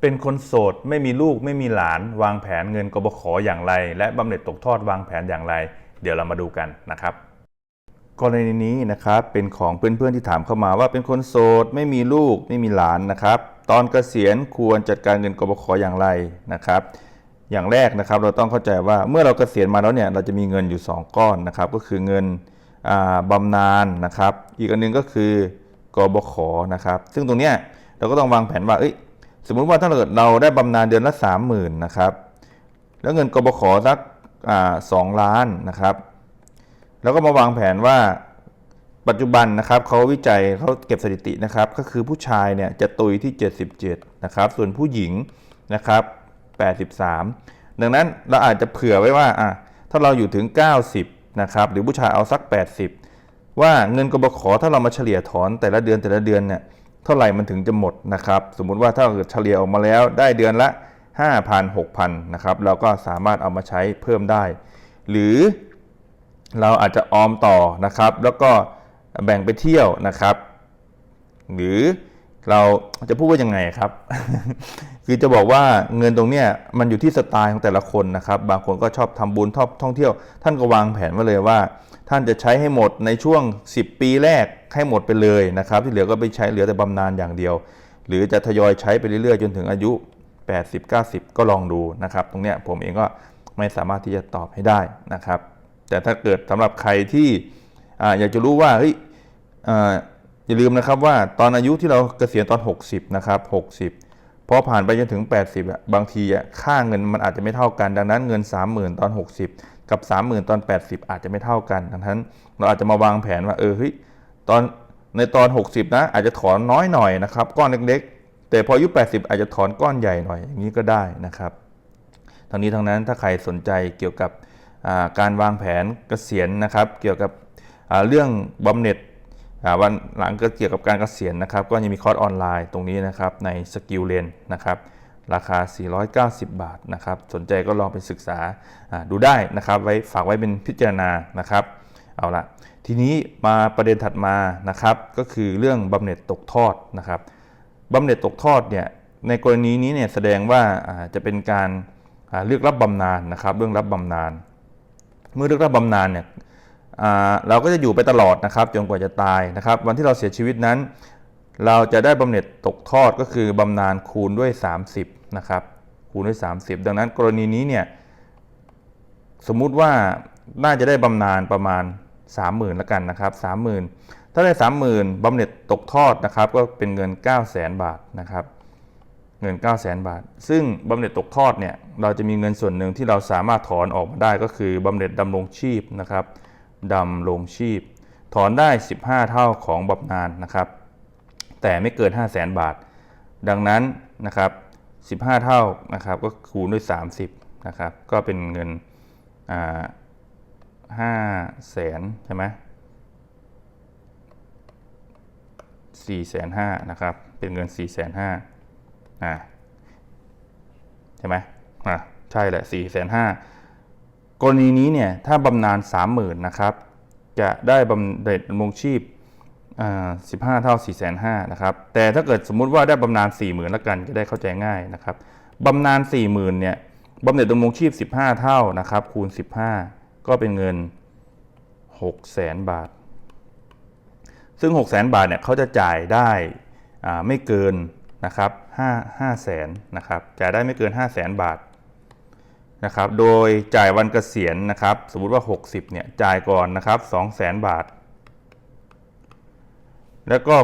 เป็นคนโสดไม่มีลูกไม่มีหลาน วางแผนเงินกบขอย่างไร และบำเหน็จตกทอดวางแผนอย่างไร เดี๋ยวเรามาดูกันนะครับ กรณีนี้นะครับเป็นของเพื่อนๆที่ถามเข้ามาว่าเป็นคนโสดไม่มีลูกไม่มีหลานนะครับ ตอนเกษียณควรจัดการเงินกบขอย่างไรนะครับ อย่างแรกนะครับเราต้องเข้าใจว่าเมื่อเราเกษียณมาแล้วเนี่ยเราจะมีเงินอยู่ 2 ก้อนนะครับก็คือเงินอ่าบำนาญนะครับ อีกอันหนึงก็คือกบขนะครับ ซึ่งตรงเนี้ยเราก็ต้องวางแผนว่าเอ้ย สมมุติว่าถ้าเกิดเราได้บำนาญเดือนละ 30,000นะครับ แล้วเงินกบขสักสองล้านนะครับ แล้วก็มาวางแผนว่าปัจจุบันนะครับเขาวิจัยเขาเก็บสถิตินะครับ ก็คือผู้ชายเนี่ยจะตุยที่ 77 นะครับ ส่วนผู้หญิงนะครับ 83 ดังนั้นเราอาจจะเผื่อไว้ว่าอะถ้าเราอยู่ถึง 90 นะครับ หรือผู้ชายเอาสัก 80 ว่าเงินกบขถ้าเรามาเฉลี่ยถอนแต่ละเดือนแต่ละเดือนเนี่ย เท่าไหร่มันถึงจะหมดนะครับ สมมุติว่าถ้าเกิดเฉลี่ยออกมาแล้วได้เดือนละ 5,000 6,000นะครับเราก็สามารถเอามาใช้เพิ่มได้ หรือเราอาจจะออมต่อนะครับ แล้วก็แบ่งไปเที่ยวนะครับ หรือเราจะพูดว่ายังไงครับ คือจะบอกว่าเงินตรงเนี้ยมันอยู่ที่สไตล์ของแต่ละคนนะครับ บางคนก็ชอบทำบุญชอบท่องเที่ยว ท่านก็วางแผนไว้เลยว่า ท่านจะใช้ให้หมดในช่วง 10 ปีแรกให้หมดไปเลยนะครับ ที่เหลือก็ไปใช้เหลือแต่บำนาญอย่างเดียว หรือจะทยอยใช้ไปเรื่อยๆ จนถึงอายุ 80 90 ก็ลองดูนะครับ ตรงเนี้ยผมเองก็ไม่สามารถที่จะตอบให้ได้นะครับ แต่ถ้าเกิดสำหรับใครที่ออยากจะรู้ว่าเฮ้ยอ่าอย่าลืมนะครับว่าตอนอายุที่เราเกษียณตอน 60นะครับ60 พอผ่านไปจนถึง 80อะบางทีอะค่าเงินมันอาจจะไม่เท่ากัน ดังนั้นเงิน 30,000 ตอน 60 กับ 30,000 ตอน 80 อาจจะไม่เท่ากัน ดังนั้นเราอาจจะมาวางแผนว่าเออเฮ้ยตอนในตอน 60 นะ อาจจะถอนน้อยหน่อยนะครับก้อนเล็กๆ แต่พออายุ 80 อาจจะถอนก้อนใหญ่หน่อยอย่างนี้ก็ได้นะครับทั้งนี้ทั้งนั้นถ้าใครสนใจเกี่ยวกับการวางแผนเกษียณนะครับ เกี่ยวกับเรื่องบำเหน็จ วันหลังก็เกี่ยวกับการเกษียณนะครับ ก็ยังมีคอร์สออนไลน์ตรงนี้นะครับในสกิลเลนนะครับราคา 490 บาทนะครับ สนใจก็ลองไปศึกษาดูได้นะครับ ไว้ฝากไว้เป็นพิจารณานะครับ เอาละทีนี้มาประเด็นถัดมานะครับ ก็คือเรื่องบำเหน็จตกทอดนะครับบำเหน็จตกทอดเนี่ยในกรณีนี้เนี่ยแสดงว่าจะเป็นการเลือกรับบำนาญนะครับ เรื่องรับบำนาญเมื่อเลือกรับบำนาญเนี่ย เราก็จะอยู่ไปตลอดนะครับจนกว่าจะตายนะครับ วันที่เราเสียชีวิตนั้น เราจะได้บำเหน็จตกทอดก็คือบำนาญคูณด้วย 30นะครับคูณด้วย 30 ดังนั้นกรณีนี้เนี่ยสมมุติว่าน่าจะได้บำนาญประมาณ 30,000ละกันนะครับ30,000 ถ้าได้ 30,000บำเหน็จตกทอดนะครับก็เป็นเงิน 9 0 0 0 0 0 บาทนะครับเงิน 9 0 0 0 0 0 บาท ซึ่งบำเหน็จตกทอดเนี่ย เราจะมีเงินส่วนหนึ่งที่เราสามารถถอนออกมาได้ก็คือบำเหน็จดำรงชีพนะครับ ดำรงชีพ ถอนได้ 15 เท่าของบำนาญนะครับ แต่ไม่เกิน 5 0 0แสนบาท ดังนั้นนะครับ15 เท่านะครับก็คูณด้วย 30นะครับก็เป็นเงินอ่าห้าแสนใช่ไหมสี่แสนห้านะครับเป็นเงิน4ี่แสนห้าอ่าใช่ไหมอ่าใช่แหละ4ี่แสนห้า กรณีนี้เนี่ยถ้าบำนาญ30,000นะครับจะได้บำเหน็จดำรงชีพ15เท่า4 5 0 0 0นะครับแต่ถ้าเกิดสมมุติว่าได้บำนาญ40,000แล้วกันจะได้เข้าใจง่ายนะครับบำนาญ40,000เนี่ยบำเหน็จดำรงชีพ 15 เท่านะครับคูณ 15 ก็เป็นเงิน600,000บาท ซึ่ง600,000บาทเนี่ยเขาจะจ่ายได้ไม่เกินนะครับ5 5แสนนะครับจ่ายได้ไม่เกิน 5 0 0 0 0 0บาท นะครับ โดยจ่ายวันเกษียณนะครับ สมมติว่า 60เนี่ยจ่ายก่อนนะครับ200,000 บาท แล้วก็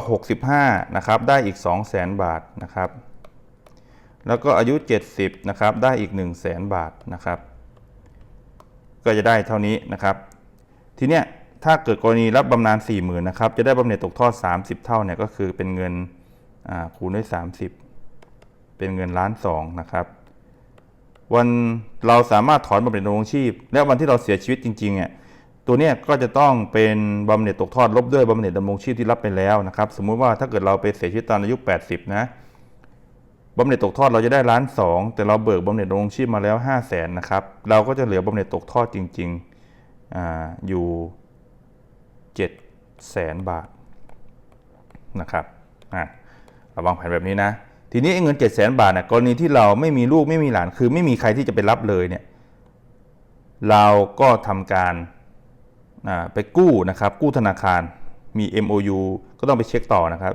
65นะครับได้อีก 200,000 บาทนะครับ แล้วก็อายุ 70นะครับได้อีก 100,000 บาทนะครับ ก็จะได้เท่านี้นะครับ ทีเนี้ยถ้าเกิดกรณีรับบำนาญ40,000นะครับจะได้บำเหน็จตกทอด 30 เท่าเนี่ยก็คือเป็นเงินคูณด้วย 30 เป็นเงินล้านสองนะครับ วันเราสามารถถอนบำเหน็จดำรงชีพ และวันที่เราเสียชีวิตจริงๆเนี่ยตัวเนี้ยก็จะต้องเป็นบำเหน็จตกทอดลบด้วยบำเหน็จดำรงชีพที่รับไปแล้วนะครับ สมมุติว่าถ้าเกิดเราไปเสียชีวิตตอนอายุ 80 นะบำเหน็จตกทอดเราจะได้ล้านสองแต่เราเบิกบำเหน็จดำรงชีพมาแล้ว 5 0 0แสนนะครับเราก็จะเหลือบำเหน็จตกทอดจริงๆอาอยู่7แสนบาทนะครับอะเราวางแผนแบบนี้นะ ทีนี้เงิน7 0 0 0 0 0บาทเนี่ยกรณีที่เราไม่มีลูกไม่มีหลานคือไม่มีใครที่จะไปรับเลยเนี่ยเราก็ทำการไปกู้นะครับกู้ธนาคารมี MOU ก็ต้องไปเช็คต่อนะครับ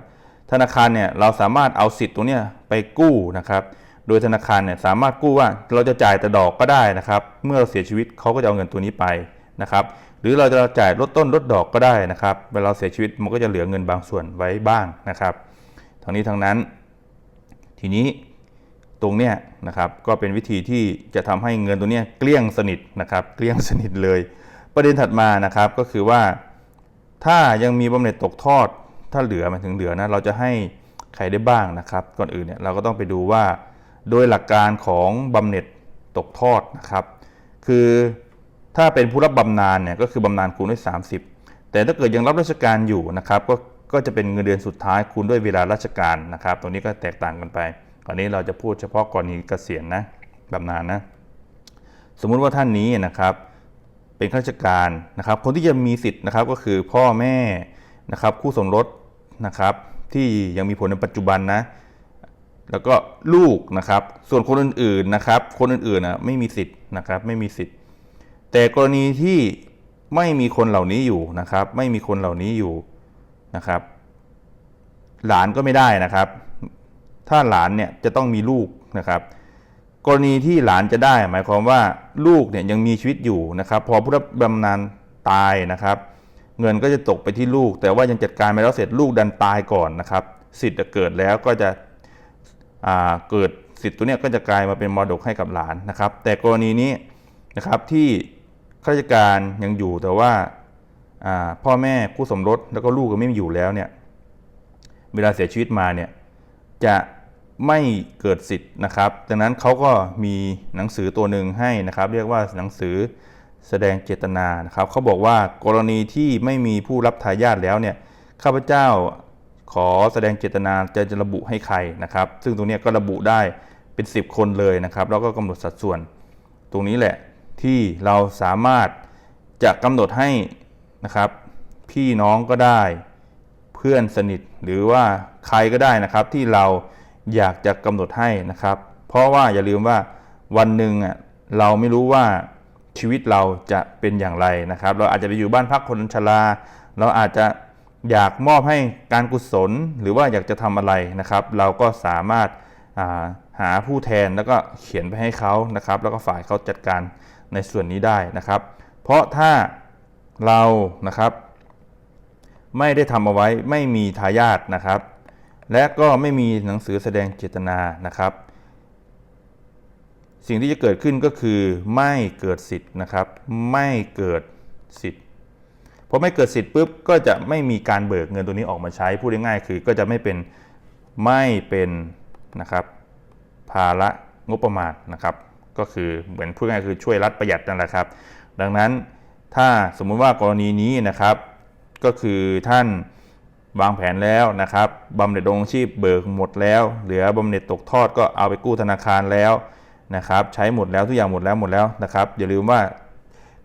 ธนาคารเนี่ยเราสามารถเอาสิทธิ์ตรงนี้ไปกู้นะครับ โดยธนาคารเนี่ยสามารถกู้ว่าเราจะจ่ายแต่ดอกก็ได้นะครับ เมื่อเราเสียชีวิตเขาก็จะเอาเงินตัวนี้ไปนะครับ หรือเราจะจ่ายลดต้นลดดอกก็ได้นะครับ เวลาเราเสียชีวิตมันก็จะเหลือเงินบางส่วนไว้บ้างนะครับ ทั้งนี้ทั้งนั้น ทีนี้ตรงเนี้ยนะครับก็เป็นวิธีที่จะทำให้เงินตัวเนี้ยเกลี้ยงสนิทนะครับ เกลี้ยงสนิทเลย ประเด็นถัดมานะครับก็คือว่า ถ้ายังมีบำเหน็จตกทอด ถ้าเหลือมาถึงเหลือนะเราจะให้ใครได้บ้างนะครับ ก่อนอื่นเนี่ยเราก็ต้องไปดูว่า โดยหลักการของบำเหน็จตกทอดนะครับ คือถ้าเป็นผู้รับบำนาญเนี่ยก็คือบำนาญคูณด้วย 30 แต่ถ้าเกิดยังรับราชการอยู่นะครับ ก็ ก็จะเป็นเงินเดือนสุดท้ายคูณด้วยเวลาราชการนะครับ ตรงนี้ก็แตกต่างกันไปคราวนี้เราจะพูดเฉพาะกรณีเกษียณนะบำนาญนะ สมมุติว่าท่านนี้นะครับเป็นข้าราชการนะครับ คนที่จะมีสิทธิ์นะครับก็คือพ่อแม่นะครับคู่สมรสนะครับที่ยังมีผลในปัจจุบันนะ แล้วก็ลูกนะครับ ส่วนคนอื่นๆนะครับ คนอื่นๆนะไม่มีสิทธิ์นะครับไม่มีสิทธิ์ แต่กรณีที่ไม่มีคนเหล่านี้อยู่นะครับ ไม่มีคนเหล่านี้อยู่ นะครับ หลานก็ไม่ได้นะครับ ถ้าหลานเนี่ยจะต้องมีลูกนะครับ กรณีที่หลานจะได้ หมายความว่าลูกเนี่ยยังมีชีวิตอยู่นะครับ พอผู้รับบำนาญตายนะครับ เงินก็จะตกไปที่ลูก แต่ว่ายังจัดการไม่แล้วเสร็จลูกดันตายก่อนนะครับ สิทธิ์เกิดแล้วก็จะเกิดสิทธิ์ตัวเนี้ยก็จะกลายมาเป็นมรดกให้กับหลานนะครับ แต่กรณีนี้นะครับที่ข้าราชการยังอยู่แต่ว่า พ่อแม่คู่สมรสแล้วก็ลูกก็ไม่มีอยู่แล้วเนี่ยเวลาเสียชีวิตมาเนี่ยจะไม่เกิดสิทธิ์นะครับ ดังนั้นเขาก็มีหนังสือตัวหนึ่งให้นะครับ เรียกว่าหนังสือแสดงเจตนานะครับเขาบอกว่ากรณีที่ไม่มีผู้รับทายาทแล้วเนี่ยข้าพเจ้าขอแสดงเจตนาจะจะระบุให้ใครนะครับ ซึ่งตรงนี้ก็ระบุได้เป็น 10 คนเลยนะครับ แล้วก็กำหนดสัดส่วน ตรงนี้แหละที่เราสามารถจะกำหนดให้ นะครับ พี่น้องก็ได้ เพื่อนสนิทหรือว่าใครก็ได้นะครับ ที่เราอยากจะกำหนดให้นะครับ เพราะว่าอย่าลืมว่าวันหนึ่งอะเราไม่รู้ว่าชีวิตเราจะเป็นอย่างไรนะครับ เราอาจจะไปอยู่บ้านพักคนชราเราอาจจะอยากมอบให้การกุศลหรือว่าอยากจะทำอะไรนะครับ เราก็สามารถาหาผู้แทนแล้วก็เขียนไปให้เขานะครับ แล้วก็ฝ่ายเขาจัดการในส่วนนี้ได้นะครับ เพราะถ้า เรานะครับ ไม่ได้ทำเอาไว้ไม่มีทายาทนะครับ และก็ไม่มีหนังสือแสดงเจตนานะครับ สิ่งที่จะเกิดขึ้นก็คือไม่เกิดสิทธิ์นะครับ ไม่เกิดสิทธิ์พอไม่เกิดสิทธิ์ปุ๊บก็จะไม่มีการเบิกเงินตัวนี้ออกมาใช้พูดง่ายๆคือ ก็จะไม่เป็นไม่เป็นนะครับ ภาระงบประมาณนะครับ ก็คือเหมือนพูดง่ายๆคือช่วยรัฐประหยัดนั่นแหละครับ ดังนั้น ถ้าสมมุติว่ากรณีนี้นะครับ ก็คือท่านวางแผนแล้วนะครับบำเหน็จดงชีพเบิกหมดแล้ว เหลือบำเหน็จตกทอดก็เอาไปกู้ธนาคารแล้วนะครับ ใช้หมดแล้วทุกอย่างหมดแล้วหมดแล้วนะครับ อย่าลืมว่า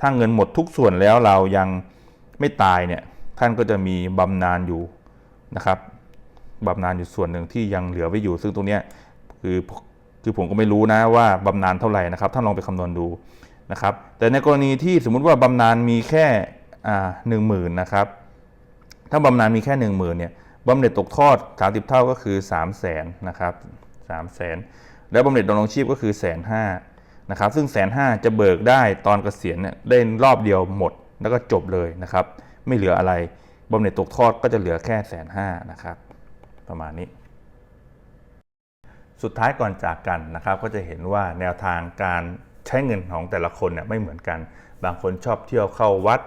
ถ้าเงินหมดทุกส่วนแล้วเรายังไม่ตายเนี่ยท่านก็จะมีบำนาญอยู่นะครับบำนาญอยู่ส่วนหนึ่งที่ยังเหลือไว้อยู่ ซึ่งตรงนี้คือคือผมก็ไม่รู้นะว่าบำนาญเท่าไหร่นะครับท่านลองไปคำนวณดู นะครับแต่ในกรณีที่สมมุติว่าบำนาญมีแค่หนึ่งหมื่นนะครับถ้าบำนาญมีแค่หนึ่งหมื่นเนี่ยบำเหน็จตกทอด 30 เท่าก็คือ 3 0 0แสนนะครับสามแสนแล้วบำเหน็จดำรงชีพก็คือแสนห้านะครับซึ่งแสนห้าจะเบิกได้ตอนเกษียณเนี่ยได้รอบเดียวหมดแล้วก็จบเลยนะครับ ไม่เหลืออะไรบำเหน็จตกทอดก็จะเหลือแค่แสนห้านะครับ ประมาณนี้ สุดท้ายก่อนจากกันนะครับ ก็จะเห็นว่าแนวทางการ ใช้เงินของแต่ละคนเนี่ยไม่เหมือนกัน บางคนชอบเที่ยวเข้าวัด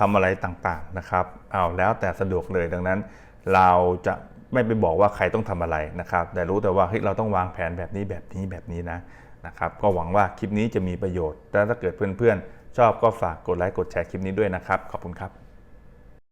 ทำอะไรต่างๆนะครับเอาแล้วแต่สะดวกเลยดังนั้น เราจะไม่ไปบอกว่าใครต้องทำอะไรนะครับ แต่รู้แต่ว่าเฮ้ยเราต้องวางแผนแบบนี้แบบนี้แบบนี้นะนะครับ ก็หวังว่าคลิปนี้จะมีประโยชน์และถ้าเกิดเพื่อนๆชอบก็ฝากกดไลค์กดแชร์คลิปนี้ด้วยนะครับ ขอบคุณครับ